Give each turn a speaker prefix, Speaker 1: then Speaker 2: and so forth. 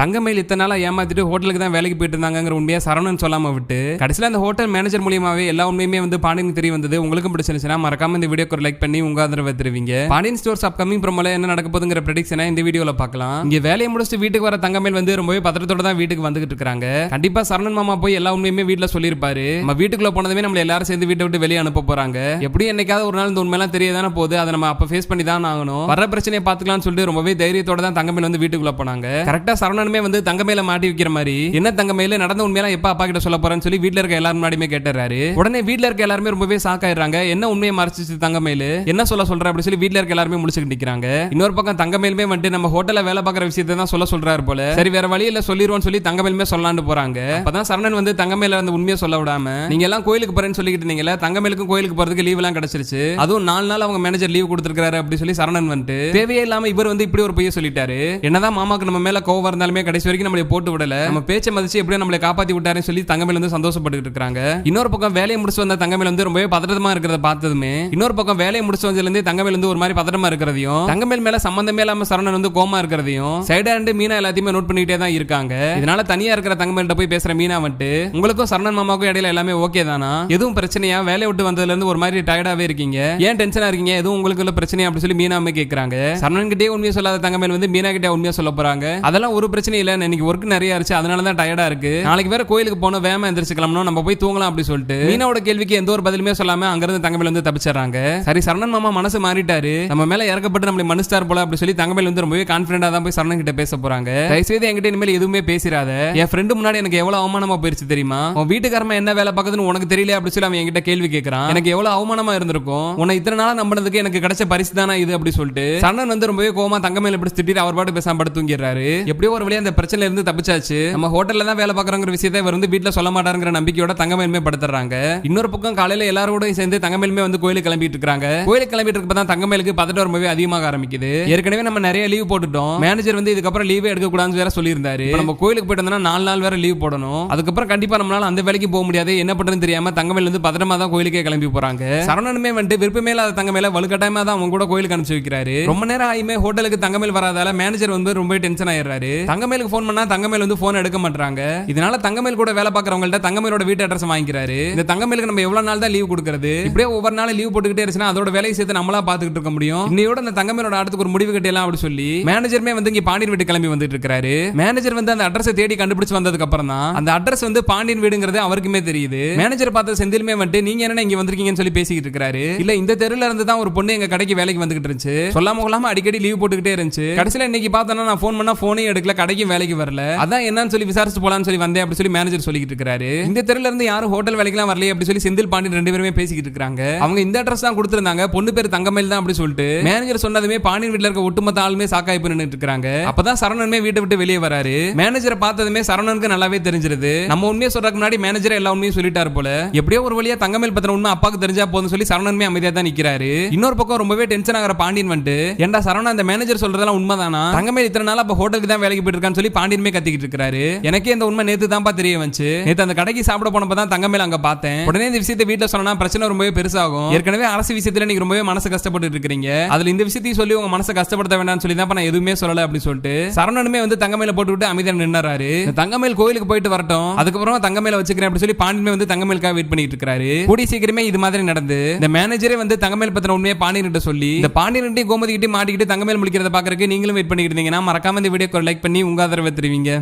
Speaker 1: தங்கமயில் இத்தனை நாளாக ஏமாத்திட்டு ஹோட்டலுக்கு தான் வேலைக்கு போயிட்டு இருந்தாங்கிற உண்மையா சரவணன் சொல்லாம விட்டு கடைசியில் அந்த ஹோட்டல் மேனேஜர் மூலியமாவே எல்லா உண்மையுமே வந்து பாண்டியன் தெரிய வந்தது. உங்களுக்கும் பிடிச்சிருந்துச்சுன்னா மறக்காம இந்த வீடியோக்கு ஒரு லைக் பண்ணி உங்க ஆதரவை தருவீங்க. பாண்டியன் ஸ்டோர்ஸ் அப்கமிங் ப்ரோமோல என்ன நடக்க போதுங்கிற ப்ரெடிக்ஷனை இந்த வீடியோல பார்க்கலாம். இங்க வேலையை முடிச்சுட்டு வீட்டுக்கு வர தங்கமேல் வந்து ரொம்பவே பத்திரத்தோட தான் வீட்டுக்கு வந்துகிட்டு இருக்காங்க. கண்டிப்பா சரணன் மாமா போய் எல்லா உண்மையுமே வீட்டில் சொல்லியிருப்பாரு. நம்ம வீட்டுக்குள்ள போனதுமே நம்ம எல்லாரும் சேர்ந்து வீட்டை விட்டு வெளியே அனுப்ப போறாங்க. எப்படி என்னைக்காவது ஒரு நாள் இந்த உண்மையெல்லாம் தெரியாதான போகுது. அதை நம்ம அப்ப ஃபேஸ் பண்ணி தான் ஆகணும். வர பிரச்சனையை பாத்துக்கலாம்னு சொல்லிட்டு ரொம்பவே தைரியத்தோட தான் தங்கமேல் வந்து வீட்டுக்குள்ள போனாங்க. கரெக்டா சரணனுமே வந்து தங்கமேல மாட்டி வைக்கிற மாதிரி என்ன தங்கமேல நடந்த உண்மையெல்லாம் எப்ப அப்பா கிட்ட சொல்ல போறேன்னு சொல்லி வீட்ல இருக்க எல்லாரும் முன்னாடியுமே கேட்டுறாரு. உடனே வீட்ல இருக்க எல்லாருமே ரொம்பவே ஷாக் ஆயிடுறாங்க. என்ன உண்மையை மறைச்சிச்சு தங்கமேலு? என்ன சொல்ல சொல்ற அப்படி சொல்லி வீட்ல இருக்க எல்லாருமே முடிச்சுக்கிட்டு நிக்கிறாங்க. இன்னொரு பக்கம் தங்கமேலுமே வந்துட்டு நம்ம ஹோட்டல்ல வேலை பாக்குற விஷயத்தை தான் சொல்ல சொல்றாரு போல. சரி வேற வழி இல்ல சொல்லிடுவோம்னு சொல்லி தங்கமேலுமே சொல்லலான்னு போறாங்க. அப்பதான் சரணன் வந்து தங்கமேல வந்து உண்மையை சொல்ல விடாம நீங்க எல்லாம் கோயிலுக்கு போறேன்னு சொல்லிக்கிட்டு இருந்தீங்கல்ல தங்கமேலுக்கும் கோயிலுக்கு போறதுக்கு லீவ் எல்லாம் கிடைச்சிருச்சு. அதுவும் நாலு நாள் அவங்க மேனேஜர் லீவ் கொடுத்துருக்காரு அப்படி சொல்லி சரணன் வந்துட்டு தேவையே இல்லாம இவர் வந்து இப்படி ஒரு பொய்ய சொல்லிட்டாரு. என்னதான் மாமாக்கு நம்ம மேல கோவம் இருந்தாலும் கடைசி வரைக்கும் நம்மளை போட்டு விடல. நம்ம பேச்சை மதிச்சு எப்படியும் நம்மளை காப்பாத்தி விட்டாருன்னு சொல்லி தங்கமேல வந்து சந்தோஷப்பட்டு இருக்காங்க. இன்னொரு பக்கம் வேலையை முடிச்சு வந்த தங்கமேல வந்து ரொம்பவே பதட்டமா இருக்கிறத பார்த்ததுமே இன்னொரு பக்கம் வேலையை முடிச்சு வந்ததுல இருந்து வந்து ஒரு மாதிரி பதட்டமா இருக்கிறதையும் தங்கமேல் மேல சம்பந்தமே இல்லாம சரணன் வந்து கோமா இருக்கிறதையும் சைடா ரெண்டு மீனா எல்லாத்தையுமே நோட் பண்ணிட்டே தான் இருக்காங்க. இதனால தனியா இருக்கிற தங்கமேல்கிட்ட போய் பேசுற மீனா வந்துட்டு உங்களுக்கும் சரணன் மாமாவுக்கும் இடையில எல்லாமே ஓகே தானா? எதுவும் பிரச்சனையா? வேலையை விட்டு வந்ததுல இருந்து ஒரு மாதிரி டயர்டாவே இருக்கீங்க. ஏன் டென்ஷனா இருக்கீங்க? எதுவும் உங்களுக்கு உள்ள பிரச்சனையா? அப்படின்னு சொல்லி மீனா அம்மா கேக்குறாங்க. சரணன் கிட்டே உண்மையை சொல்லாத தங்கமேல் வந்து மீனா கிட்டே உண்மையா சொல்ல போறாங்க. அதெல்லாம் ஒரு பிரச்சனை இல்ல. இன்னைக்கு ஒர்க் நிறைய இருச்சு அதனால தான் டயர்டா இருக்கு. நாளைக்கு வேற கோயிலுக்கு போனோம் வேமா எந்திரிச்சுக்கலாம்னு நம்ம போய் தூங்கலாம் அப்படி சொல்லிட்டு. மீனாவோட கேள்விக்கு எந்த ஒரு பதிலுமே சொல்லாம அங்கிருந்து தங்கமேல் வந்து தப்பிச்சிடறாங்க. சரி சரணன் மாமா மனசு மாறிட்டாரு. நம்ம மேல இறக்கப்பட்டு நம்மளை மனுஷார் போல அப்படி சொல்லி தங்கமேல் வந்து ரொம்பவே கான்பிடண்டா தான் போய் சரணன் கிட்ட பேச போறாங்க. தயவுசெய்து என்கிட்ட இனிமேல் எதுவுமே பேசிடாத. என் ஃப்ரெண்டு முன்னாடி எனக்கு எவ்வளவு அவமானமா போயிருச்சு தெரியுமா? உன் வீட்டுக்காரமா என்ன வேலை பார்க்குதுன்னு உனக்கு தெரியல அப்படி சொல்லி அவன் என்கிட்ட கேள்வி கேட்கறான் எனக்கு எவ்வளவு அவமானமா இருந்திருக்கும். உன்னை இத்தனை நாளா நம்பினதுக்கு எனக்கு கிடைச்ச பரிசு தானா இது அப்படி சொல்லிட்டு. சரணன் வந்து ரொம்பவே கோமா தங்கமேல இப்படி திட்டிட்டு அவர் பாட்டு பேசாம படுத்துங்கிறாரு தூங்கிடுறாரு. எப்படியோ ஒரு வழியா அந்த பிரச்சனையில இருந்து தப்பிச்சாச்சு. நம்ம ஹோட்டல்ல தான் வேலை பார்க்கறங்கிற விஷயத்தை இவர் வந்து வீட்டுல சொல்ல மாட்டாருங்கிற நம்பிக்கையோட தங்கமேல்மே படுத்துறாங்க. இன்னொரு பக்கம் காலையில எல்லாரோடையும் சேர்ந்து தங்கமேல்மே வந்து கோயிலுக்கு கிளம்பிட்டு இருக்காங்க. கோயிலுக்கு கிளம்பிட்டு இருக்கப்ப தான் தங்கமேலுக்கு பதட்டம் ரொம்பவே அதிகமாக ஆரம்பிக்குது. ஏற்கனவே நம்ம நிறைய லீவ் போட்டுட்டோம். மேனேஜர் வந்து இதுக்கப்புறம் லீவே எடுக்க கூடாதுன்னு வேற சொல்லியிருந்தாரு. நம்ம கோயிலுக்கு போயிட்டு வந்தோம்னா நாலு நாள் வேற லீவ் போடணும். அதுக்கப்புறம் கண்டிப்பா நம்மளால அந்த வேலைக்கு போக முடியாது. என்ன பண்றதுன்னு தெரியாம தங்கமேல இருந்து பதட்டமா தான் கோயிலுக்கே கிளம்பி போறாங்க. சரவணனுமே வந்துட்டு விருப்பமே இல்லாத தங்கமேல வலுக்கட்டாயமா தான் அவங்க கூட கோயிலுக்கு அனுப்பிச்சு வைக்கிறாரு. ரொம்ப நேரம் ஆயுமே ஹோட்டலுக்கு தங்கமேல் வராதால மேனேஜர் வந்து ரொம்ப டென்ஷன் ஆயிடுறாரு. தங்கமேலுக்கு ஃபோன் பண்ணா தங்கமேல் வந்து ஃபோன் எடுக்க மாட்டாங்க இதனால தங்கமேல் கூட வேலை பார்க்கறவங்கள்ட்ட தங்கமேலோட வீட்டு அட்ரஸ் வாங்கிக்கிறாரு. இந்த தங்கமேலுக்கு நம்ம எவ்வளவு நாள் தான் லீவ் கொடுக்கறது? இப்படியே ஒவ்வொரு நாள் லீவ் போட்டுக்கிட்டே இருந்துச்சுன்னா அதோட வேலையை சேர்த்து நம்மளா பாத்துக்கிட்டு இருக்க முடியும். இன்னையோட அந்த தங்கமேலோட அடுத்து ஒரு முடிவு கட்டியலாம் அப்படி சொல்லி மேனேஜருமே வந்து இங்க பாண்டியன் வீட்டு கிளம்பி வந்துட்டு இருக்காரு. மேனேஜர் வந்து அந்த அட்ரஸை தேடி கண்டுபிடிச்சு வந்ததுக்கு அப்புறம் தான் அந்த அட்ரஸ் வந்து பாண்டியன் வீடுங்கிறது அவருக்குமே தெரியுது. மேனேஜர் பார்த்த செந்திலுமே வந்துட்டு நீங்க என்ன இங்க வந்திருக்கீங்கன்னு சொல்லி பேசிக்கிட்டு இருக்காரு. இல்ல இந்த தெருல இருந்து தான் ஒரு பொண்ணு எங்க கடைக்கு வேலைக்கு வந்துகிட்டு இருந்துச்சு. சொல்லாம கொள்ளாம அடிக்கடி லீவ் போட்டுக்கிட்டே இருந்துச்சு. கடைசியில இன்னைக்கு பார்த்தோன்னா நான் ஃபோன் பண்ணா போனே எடுக்கல கடைக்கும் வேலைக்கு வரல. அதான் என்னன்னு சொல்லி விசாரிச்சு போலாம்னு சொல்லி வந்தேன் அப்படி சொல்லி மேனேஜர் சொல்லிக்கிட்டு இருக்காரு. இந்த தெருல இருந்து யாரும் ஹோட்டல் வேலைக்கெல்லாம் வரலையே அப்படி சொல்லி செந்தில் பாண்டியன் ரெண்டு பேருமே பேசிக்கிட்டு இருக்காங்க. அவங்க இந்த அட்ரஸ் தான் கொடுத்திருந்தாங்க. பொண்ணு பேர் தங்கமேல் தான் அப்படி சொல்லிட்டு. மேனேஜர் சொன்னதுமே பாண்டியன் வீட்ல இருக்க ஒட்டுமொத்த ஆளுமே சாக்காய் போய் இருக்காங்க. அப்பதான் சரவணனுமே வீட்டை விட்டு வெளியே வராரு. மேனேஜரை பார்த்ததுமே சரவணனுக்கு நல்லாவே தெரிஞ்சிருது. நம்ம உண்மையை சொல்றதுக்கு முன்னாடி மேனேஜர் எல்லா உண்மையும் சொல்லிட்டாரு போல. எப்படியோ ஒரு வழியா தங்கமேல் பத்திர உண்மை அப்பாக்கு தெரிஞ்சா போதும் சொல்லி சரவணனுமே அமைதியா தான் நிக்கிறாரு. இன்னொரு பக்கம் ரொம்பவே டென்ஷன் ஆகிற பாண்டியன் வந்துட்டு ஏன்டா சரவணன் அந்த மேனேஜர் சொல்றதெல்லாம் உண்மைதானா? தங்கமேல் இத்தனை நாள் அப்ப ஹோட்டலுக்கு தான் வேலைக்கு போயிட்டு இருக்கான்னு சொல்லி பாண்டியனுமே கத்திக்கிட்டு இருக்காரு எனக்கே இந்த உண்மை நேத்து தான்ப்பா தெரிய வந்துச்சு. நேத்து அந்த கடைக்கு சாப்பிட போனப்ப தான் தங்கமேல் அங்க பார்த்தேன். உடனே இந்த விஷயத்தை வீட்டுல சொன்னா பிரச்சனை ரொம்பவே பெருசாகும். ஏற்கனவே அரசு விஷயத்துல நீங்க ரொம்பவே மனசு கஷ்டப்பட்டு இருக்கீங்க அதுல இந்த விஷயத்தையும் சொல்லி உங்க மனசை கஷ்டப்படுத்த வேண்டாம்னு சொல்லி தான் நான் எதுவுமே சொல்லல அப்படின்னு சொல்லிட்டு சரவணனுமே வந்து தங்கமேல போட்டுவிட்டு அமைதியா நின்னுறாரு தங்கமேல் கோயிலுக்கு போயிட்டு வரட்டும். அதுக்கப்புறம் தங்கமேல வச்சுக்கிறேன் அப்படின்னு சொல்லி பாண்டியமே வந்து தங்கமேலுக்காக வெயிட் பண்ணிட்டு இருக்காரு கூடி சீக்கிரமே இது மாதிரி நடந்து இந்த மேனேஜரே வந்து தங்கமேல் பத்தின உண்மையை பாண்டியன்கிட்ட சொல்லி இந்த பாண்டியன்கிட்டையும் கோமதி கிட்டே மாட்டிக்கிட்டு தங்கமேல் முடிக்கிறத பாக்குறதுக்கு நீங்களும் வெயிட் பண்ணிக்கிட்டு இருந்தீங்கன்னா மறக்காம இந்த வீடியோக்கு லைக் பண்ணி உங்க ஆதரவை தெரிவிங்க.